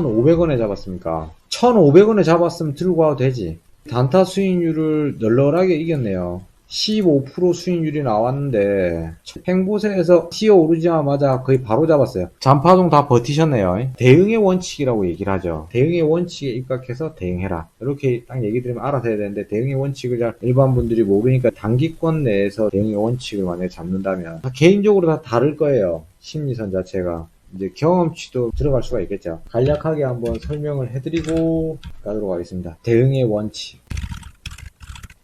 1,500원에 잡았습니까? 1,500원에 잡았으면 들고 와도 되지. 단타 수익률을 널널하게 이겼네요. 15% 수익률이 나왔는데 행보세에서 뛰어 오르자마자 거의 바로 잡았어요. 잔파동 다 버티셨네요. 대응의 원칙이라고 얘기를 하죠. 대응의 원칙에 입각해서 대응해라. 이렇게 딱 얘기 드리면 알아서 해야 되는데 대응의 원칙을 잘 일반 분들이 모르니까 단기권 내에서 대응의 원칙을 만약에 잡는다면 다 개인적으로 다 다를 거예요. 심리선 자체가. 이제 경험치도 들어갈 수가 있겠죠. 간략하게 한번 설명을 해드리고 가도록 하겠습니다. 대응의 원칙.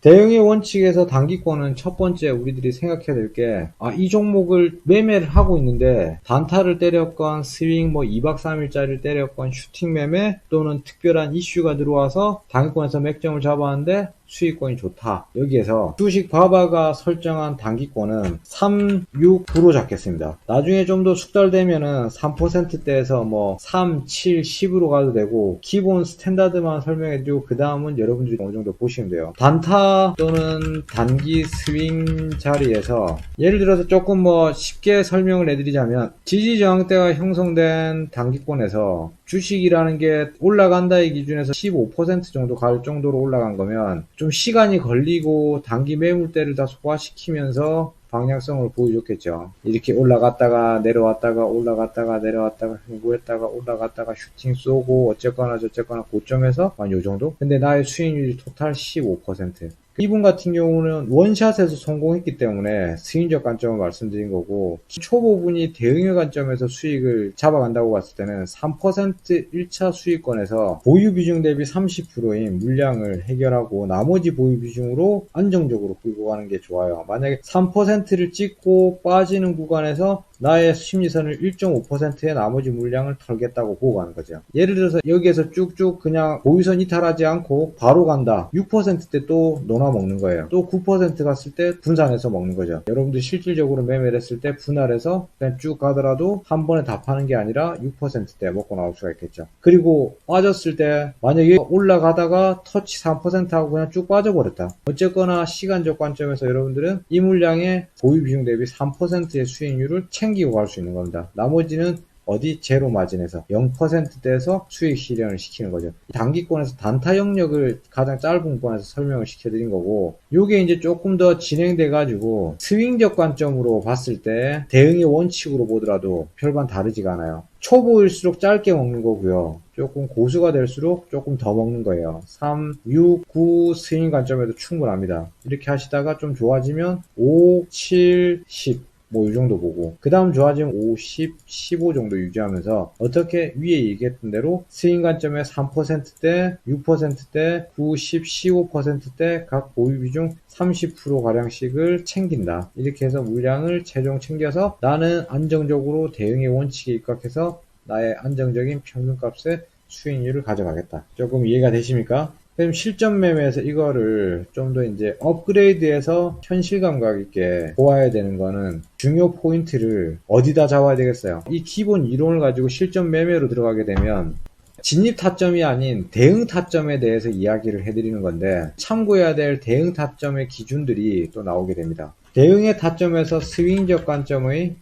대응의 원칙에서 단기권은 첫 번째 우리들이 생각해야 될 게, 아, 이 종목을 매매를 하고 있는데, 단타를 때렸건, 스윙 뭐 2박 3일짜리를 때렸건, 슈팅 매매 또는 특별한 이슈가 들어와서 단기권에서 맥점을 잡았는데, 수익권이 좋다. 여기에서 주식 바바가 설정한 단기권은 3, 6, 9로 잡겠습니다. 나중에 좀 더 숙달되면은 3%대에서 뭐 3, 7, 10으로 가도 되고 기본 스탠다드만 설명해드리고 그 다음은 여러분들이 어느 정도 보시면 돼요. 단타 또는 단기 스윙 자리에서 예를 들어서 조금 뭐 쉽게 설명을 해드리자면 지지 저항대가 형성된 단기권에서 주식이라는 게 올라간다의 기준에서 15% 정도 갈 정도로 올라간 거면 좀 시간이 걸리고 단기 매물대를 다 소화시키면서 방향성을 보여줬겠죠. 이렇게 올라갔다가 내려왔다가 올라갔다가 내려왔다가 횡보했다가 올라갔다가 슈팅 쏘고 어쨌거나 저쨌거나 고점에서 한 요 정도? 근데 나의 수익률이 토탈 15%. 이분 같은 경우는 원샷에서 성공했기 때문에 스윙적 관점을 말씀드린 거고 초보분이 대응의 관점에서 수익을 잡아간다고 봤을 때는 3% 1차 수익권에서 보유 비중 대비 30%인 물량을 해결하고 나머지 보유 비중으로 안정적으로 끌고 가는 게 좋아요. 만약에 3%를 찍고 빠지는 구간에서 나의 심리선을 1.5%의 나머지 물량을 털겠다고 보고 가는 거죠. 예를 들어서 여기에서 쭉쭉 그냥 보유선 이탈하지 않고 바로 간다. 6%때 또 논아 먹는 거예요. 또 9% 갔을 때 분산해서 먹는 거죠. 여러분들 실질적으로 매매를 했을 때 분할해서 그냥 쭉 가더라도 한 번에 다 파는 게 아니라 6%대 먹고 나올 수가 있겠죠. 그리고 빠졌을 때 만약에 올라가다가 터치 3%하고 그냥 쭉 빠져버렸다. 어쨌거나 시간적 관점에서 여러분들은 이 물량의 보유 비중 대비 3%의 수익률을 챙 기고 갈 수 있는 겁니다. 나머지는 어디 제로 마진에서 0%대에서 수익 실현을 시키는 거죠. 단기권에서 단타 영역을 가장 짧은 권에서 설명을 시켜드린 거고, 요게 이제 조금 더 진행돼 가지고 스윙적 관점으로 봤을 때 대응의 원칙으로 보더라도 별반 다르지가 않아요. 초보일수록 짧게 먹는 거고요. 조금 고수가 될수록 조금 더 먹는 거예요. 3, 6, 9 스윙 관점에도 충분합니다. 이렇게 하시다가 좀 좋아지면 5, 7, 10 뭐 이 정도 보고 그 다음 좋아지면 5, 10, 15 정도 유지하면서 어떻게 위에 얘기했던 대로 스윙 관점에 3%대, 6%대, 9, 10, 15%대 각 보유 비중 30%가량씩을 챙긴다. 이렇게 해서 물량을 최종 챙겨서 나는 안정적으로 대응의 원칙에 입각해서 나의 안정적인 평균값의 수익률을 가져가겠다. 조금 이해가 되십니까? 그럼 실전 매매에서 이거를 좀 더 이제 업그레이드해서 현실 감각 있게 보아야 되는 거는 중요 포인트를 어디다 잡아야 되겠어요? 이 기본 이론을 가지고 실전 매매로 들어가게 되면 진입 타점이 아닌 대응 타점에 대해서 이야기를 해드리는 건데 참고해야 될 대응 타점의 기준들이 또 나오게 됩니다. 대응의 타점에서 스윙적 관점의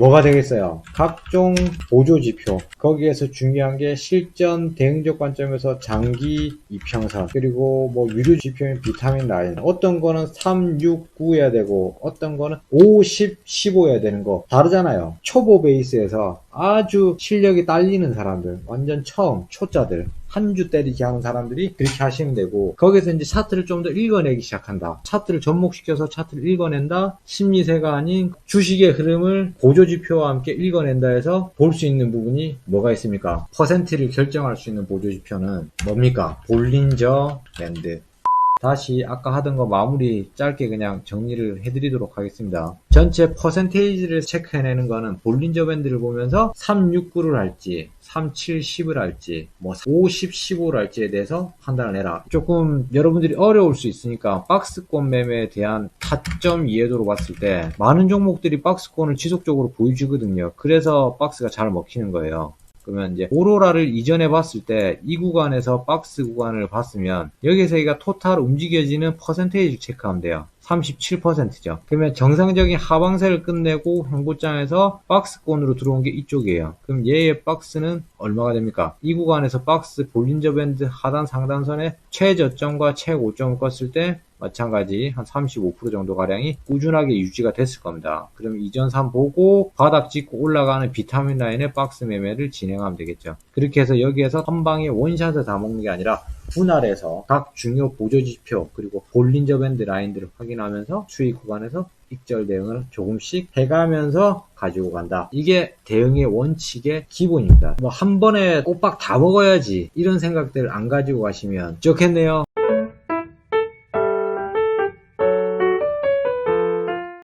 뭐가 되겠어요? 각종 보조 지표. 거기에서 중요한 게 실전 대응적 관점에서 장기 이평선 그리고 뭐 유료 지표인 비타민 라인. 어떤 거는 3, 6, 9해야 되고 어떤 거는 5, 10, 15해야 되는 거 다르잖아요. 초보 베이스에서 아주 실력이 딸리는 사람들, 완전 처음 초짜들 한 주 때리기 하는 사람들이 그렇게 하시면 되고 거기서 이제 차트를 좀 더 읽어내기 시작한다. 차트를 접목시켜서 차트를 읽어낸다. 심리세가 아닌 주식의 흐름을 보조지표와 함께 읽어낸다 해서 볼 수 있는 부분이 뭐가 있습니까? 퍼센트를 결정할 수 있는 보조지표는 뭡니까? 볼린저 밴드. 다시 아까 하던 거 마무리 짧게 그냥 정리를 해드리도록 하겠습니다. 전체 퍼센테이지를 체크해내는 거는 볼린저 밴드를 보면서 3, 6, 9를 할지 3, 7, 10을 할지 뭐 5, 10, 15를 할지에 대해서 판단을 해라. 조금 여러분들이 어려울 수 있으니까 박스권 매매에 대한 타점 이해도로 봤을 때 많은 종목들이 박스권을 지속적으로 보여주거든요. 그래서 박스가 잘 먹히는 거예요. 그러면 이제 오로라를 이전에 봤을 때 이 구간에서 박스 구간을 봤으면 여기서 여기가 토탈 움직여지는 퍼센테이지 체크하면 돼요. 37%죠. 그러면 정상적인 하방세를 끝내고 횡보장에서 박스권으로 들어온 게 이쪽이에요. 그럼 얘의 박스는 얼마가 됩니까? 이 구간에서 박스 볼린저 밴드 하단 상단선의 최저점과 최고점을 껐을 때 마찬가지 한 35% 정도 가량이 꾸준하게 유지가 됐을 겁니다. 그럼 이전산 보고 바닥 찍고 올라가는 비타민 라인의 박스 매매를 진행하면 되겠죠. 그렇게 해서 여기에서 한 방에 원샷을 다 먹는 게 아니라 분할해서 각 중요 보조 지표 그리고 볼린저 밴드 라인들을 확인하면서 수익 구간에서 익절 대응을 조금씩 해가면서 가지고 간다. 이게 대응의 원칙의 기본입니다. 뭐 한 번에 꼬박 다 먹어야지 이런 생각들을 안 가지고 가시면 좋겠네요.